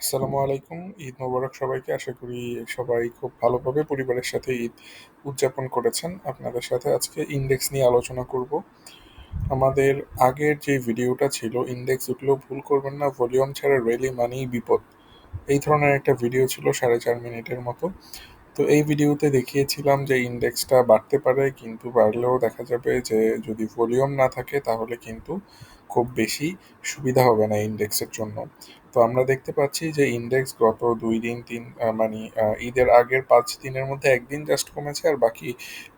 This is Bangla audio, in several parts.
আসসালামু আলাইকুম, ঈদ মোবারক সবাইকে। আশা করি সবাই খুব ভালোভাবে পরিবারের সাথে ঈদ উদযাপন করেছেন। আপনাদের সাথে আজকে ইন্ডেক্স নিয়ে আলোচনা করব। আমাদের আগের যে ভিডিওটা ছিল ইন্ডেক্স উঠলেও ভুল করবেন না ভলিউম ছাড়া রেলি মানেই বিপদ। এই ধরনের একটা ভিডিও ছিল সাড়ে চার মিনিটের মতো। তো এই ভিডিওতে দেখিয়েছিলাম যে ইন্ডেক্সটা বাড়তে পারে কিন্তু বাড়লেও দেখা যাবে যে যদি ভলিউম না থাকে তাহলে কিন্তু খুব বেশি সুবিধা হবে না ইন্ডেক্সের জন্য। তো আমরা দেখতে পাচ্ছি যে ইন্ডেক্স গত দুই দিন, তিন মানে ঈদের আগের পাঁচ দিনের মধ্যে একদিন জাস্ট কমেছে আর বাকি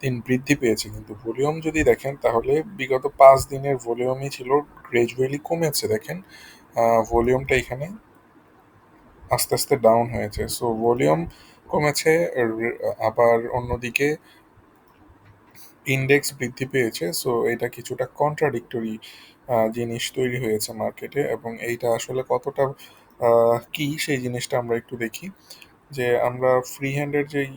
দিন বৃদ্ধি পেয়েছে। কিন্তু ভলিউম যদি দেখেন তাহলে বিগত পাঁচ দিনের ভলিউমই ছিল গ্রেজুয়ালি কমেছে। দেখেন ভলিউমটা এখানে আস্তে আস্তে ডাউন হয়েছে। সো ভলিউম কমেছে আবার অন্যদিকে ইন্ডেক্স বৃদ্ধি পেয়েছে সো এটা কিছুটা কন্ট্রাডিক্টরি জিনিস তৈরি হয়েছে মার্কেটে এবং এইটা আসলে কতটা কি সেই জিনিসটা আমরা একটু দেখি। যে আমরা ফ্রি হ্যান্ডের যেই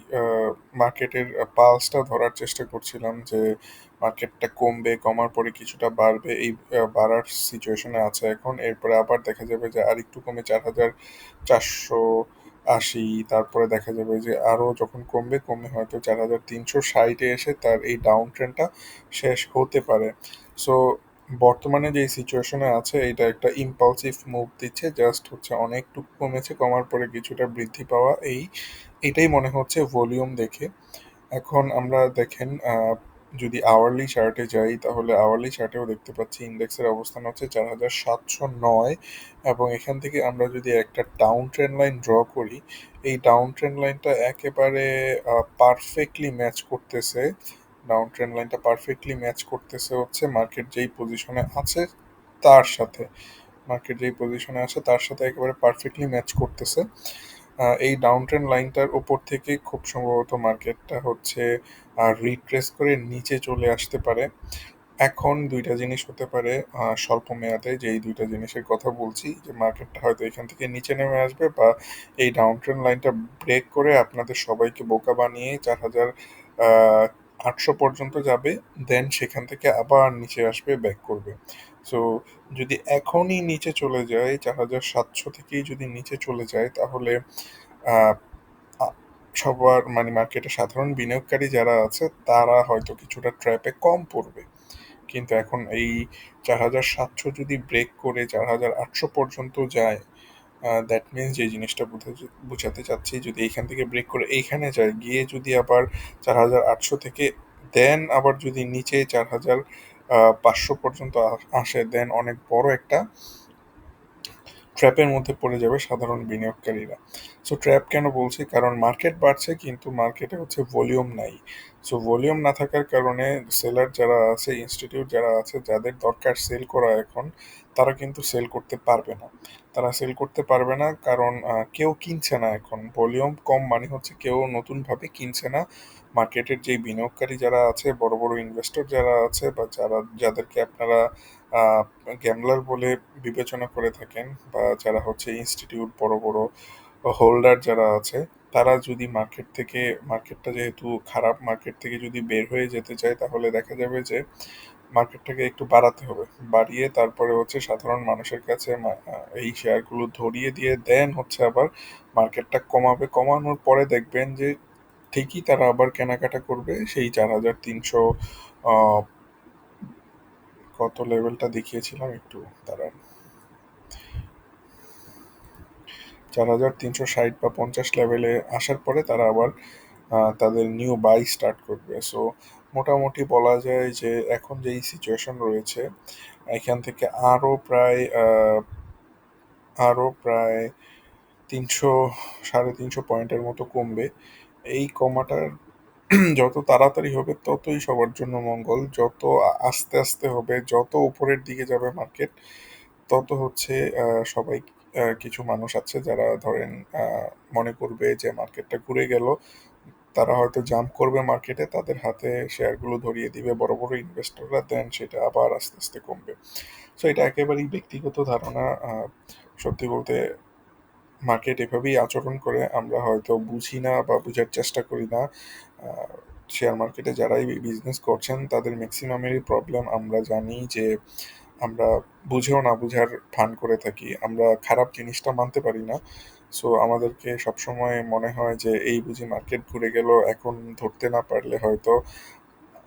মার্কেটের পালসটা ধরার চেষ্টা করছিলাম যে মার্কেটটা কমবে, কমার পরে কিছুটা বাড়বে, এই বাড়ার সিচুয়েশনে আছে এখন, এরপরে আবার দেখা যাবে যে আর একটু কমে চার হাজার চারশো আশি, তারপরে দেখা যাবে যে আরও যখন কমবে, কমে হয়তো চার হাজার তিনশো ষাটে এসে তার এই ডাউন ট্রেনটা শেষ হতে পারে। সো বর্তমানে যে সিচুয়েশনে আছে, এটা একটা ইম্পালসিভ মুভ দিচ্ছে জাস্ট হচ্ছে অনেকটুকু কমেছে, কমার পরে কিছুটা বৃদ্ধি পাওয়া এই, এটাই মনে হচ্ছে ভলিউম দেখে। এখন আমরা দেখেন যদি আওয়ারলি চার্টে যাই, তাহলে আওয়ারলি চার্টেও দেখতে পাচ্ছি ইন্ডেক্সের অবস্থান হচ্ছে চার হাজার সাতশো নয় এবং এখান থেকে আমরা যদি একটা ডাউন ট্রেন লাইন ড্র করি, এই ডাউন ট্রেন লাইনটা একেবারে পারফেক্টলি ম্যাচ করতেছে। ডাউন ট্রেন লাইনটা পারফেক্টলি ম্যাচ করতেছে হচ্ছে মার্কেট যেই পজিশনে আছে, তার সাথে। মার্কেট যেই পজিশনে আছে, তার সাথে একেবারে পারফেক্টলি ম্যাচ করতেছে। এই ডাউন ট্রেন লাইনটার ওপর থেকে খুব সম্ভবত মার্কেটটা হচ্ছে রিট্রেস করে নিচে চলে আসতে পারে। এখন দুইটা জিনিস হতে পারে স্বল্প মেয়াদে যে এই দুইটা জিনিসের কথা বলছি, যে মার্কেটটা হয়তো এখান থেকে নিচে নেমে আসবে বা এই ডাউন ট্রেন লাইনটা ব্রেক করে আপনাদের সবাইকে বোকা বানিয়ে চার হাজার আটশো পর্যন্ত যাবে দেন সেখান থেকে আবার নিচে আসবে ব্যাক করবে। সো যদি এখনই নিচে চলে যায়, চার হাজার সাতশো থেকেই যদি নিচে চলে যায়, তাহলে সবার মানে মার্কেটে সাধারণ বিনিয়োগকারী যারা আছে, তারা হয়তো কিছুটা ট্র্যাপে কম পড়বে। কিন্তু এখন এই চার হাজার সাতশো যদি ব্রেক করে চার হাজার আটশো পর্যন্ত যায় দ্যাট মিনস যে জিনিসটা বোঝাতে চাচ্ছি, যদি এইখান থেকে ব্রেক করে এইখানে যায়, গিয়ে যদি আবার চার হাজার আটশো থেকে দেন আবার যদি নিচে চার হাজার পাঁচশো পর্যন্ত আসে দেন অনেক বড় একটা ট্র্যাপের মধ্যে পড়ে যাবে সাধারণ বিনিয়োগকারীরা। সো ট্র্যাপ কেন বলছি? কারণ মার্কেট বাড়ছে, কিন্তু মার্কেটে হচ্ছে ভলিউম নাই। সো ভলিউম না থাকার কারণে সেলার যারা আছে ইনস্টিটিউট যারা আছে, যাদের দরকার সেল করা এখন, তারা কিন্তু সেল করতে পারবে না। তারা সেল করতে পারবে না, কারণ কেউ কিনছে না এখন। ভলিউম কম মানে হচ্ছে কেউ নতুনভাবে কিনছে না। মার্কেটের যে বিনিয়োগকারী যারা আছে, বড় বড় ইনভেস্টর যারা আছে, বা যারা, যাদেরকে আপনারা গ্যামলার বলে বিবেচনা করে থাকেন, বা যারা হচ্ছে ইনস্টিটিউট বড় বড় হোল্ডার যারা আছে, তারা যদি মার্কেট থেকে মার্কেটটা যেহেতু খারাপ মার্কেট থেকে যদি বের হয়ে যেতে চায়, তাহলে দেখা যাবে যে মার্কেটটাকে একটু বাড়াতে হবে। বাড়িয়ে তারপরে হচ্ছে সাধারণ মানুষের কাছে এই শেয়ারগুলো ধরিয়ে দিয়ে দেন হচ্ছে আবার মার্কেটটা কমাবে। কমানোর পরে দেখবেন যে ঠিকই তারা আবার কেনাকাটা করবে। সেই চার হাজার তিনশো কত লেভেলটা দেখিয়েছিলাম একটু দাঁড়ান। চার তিনশো ষাট বা পঞ্চাশ লেভেলে আসার পরে তারা আবার তাদের নিউ বাই স্টার্ট করবে। সো মোটামুটি বলা যায় যে এখন যেই সিচুয়েশন রয়েছে, এখান থেকে আরও প্রায় আরও প্রায় তিনশো, সাড়ে তিনশো পয়েন্টের মতো কমবে। এই কমাটার যত তাড়াতাড়ি হবে ততই সবার জন্য মঙ্গল। যত আস্তে আস্তে হবে, যত উপরের দিকে যাবে মার্কেট তত হচ্ছে সবাই কিছু মানুষ আছে যারা ধরেন মনে করবে যে মার্কেটটা ঘুরে গেল। তারা হয়তো জাম্প করবে মার্কেটে তাদের হাতে শেয়ারগুলো ধরিয়ে দিবে, বড় বড় ইনভেস্টররা দেন, সেটা আবার আস্তে আস্তে কমবে। সো এটা একেবারেই ব্যক্তিগত ধারণা। সত্যি বলতে মার্কেট এভাবেই আচরণ করে, আমরা হয়তো বুঝি না বা বোঝার চেষ্টা করি না। শেয়ার মার্কেটে যারাই বিজনেস করছেন, তাদের ম্যাক্সিমামেরই প্রবলেম আমরা জানি যে আমরা বুঝেও না বুঝার ভান করে থাকি। আমরা খারাপ জিনিসটা মানতে পারি না। সো আমাদেরকে সবসময় মনে হয় যে, এই বুঝি মার্কেট ঘুরে গেল, এখন ধরতে না পারলে হয়তো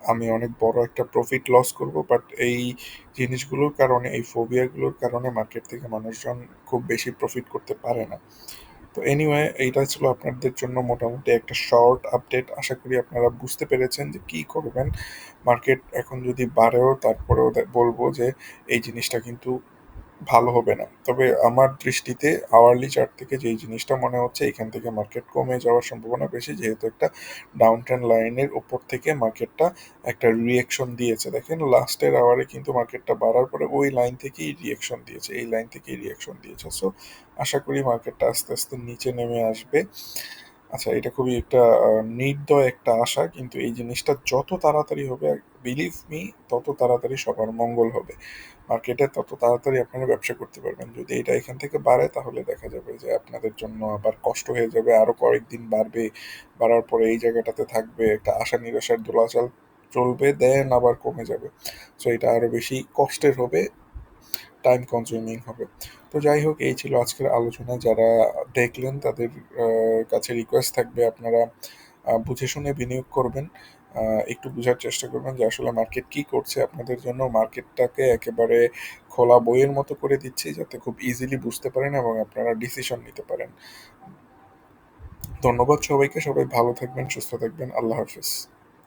আমি অনেক বড় একটা প্রফিট লস করব। বাট এই জিনিসগুলোর কারণে, এই ফোবিয়াগুলোর কারণে মার্কেট থেকে মানুষজন খুব বেশি প্রফিট করতে পারে না। তো এনিওয়ে এইটা ছিল আপনাদের জন্য মোটামুটি একটা শর্ট আপডেট আশা করি আপনারা বুঝতে পেরেছেন যে কি করবেন। মার্কেট এখন যদি বাড়েও, তারপরেও বলব যে এই জিনিসটা কিন্তু ভালো হবে না। তবে আমার দৃষ্টিতে আওয়ারলি চার্ট থেকে যেই জিনিসটা মনে হচ্ছে, এখান থেকে মার্কেট কমে যাওয়ার সম্ভাবনা বেশি, যেহেতু একটা ডাউন ট্রেন লাইনের উপর থেকে মার্কেটটা একটা রিয়েকশন দিয়েছে। দেখেন লাস্টের আওয়ারে কিন্তু মার্কেটটা বাড়ার পরে ওই লাইন থেকেই রিয়েকশন দিয়েছে, এই লাইন থেকেই রিয়েকশন দিয়েছে। সো আশা করি মার্কেটটা আস্তে আস্তে নিচে নেমে আসবে। আচ্ছা এটা খুবই একটা নির্দয় একটা আশা, কিন্তু এই জিনিসটা যত তাড়াতাড়ি হবে বিলিভ মি তত তাড়াতাড়ি সবার মঙ্গল হবে। মার্কেটে তত তাড়াতাড়ি আপনারা ব্যবসা করতে পারবেন। যদি এটা এখান থেকে বাড়ে, তাহলে দেখা যাবে যে আপনাদের জন্য আবার কষ্ট হয়ে যাবে, আরও কয়েকদিন বাড়বে, বাড়ার পরে এই জায়গাটাতে থাকবে, একটা আশা নিরাশার দোলাচল চলবে দেন আবার কমে যাবে। সো এটা আরও বেশি কষ্টের হবে টাইম কনজিউমিং হবে। তো যাই হোক, এই ছিল আজকের আলোচনা। যারা দেখলেন, তাদের কাছে রিকোয়েস্ট থাকবে আপনারা বুঝে শুনে বিনিয়োগ করবেন। একটু বোঝার চেষ্টা করবেন যে আসলে মার্কেট কি করছে আপনাদের জন্য। মার্কেটটাকে একেবারে খোলা বইয়ের মতো করে দিচ্ছি যাতে খুব ইজিলি বুঝতে পারেন এবং আপনারা ডিসিশন নিতে পারেন। ধন্যবাদ সবাইকে, সবাই ভালো থাকবেন, সুস্থ থাকবেন। আল্লাহ হাফিজ।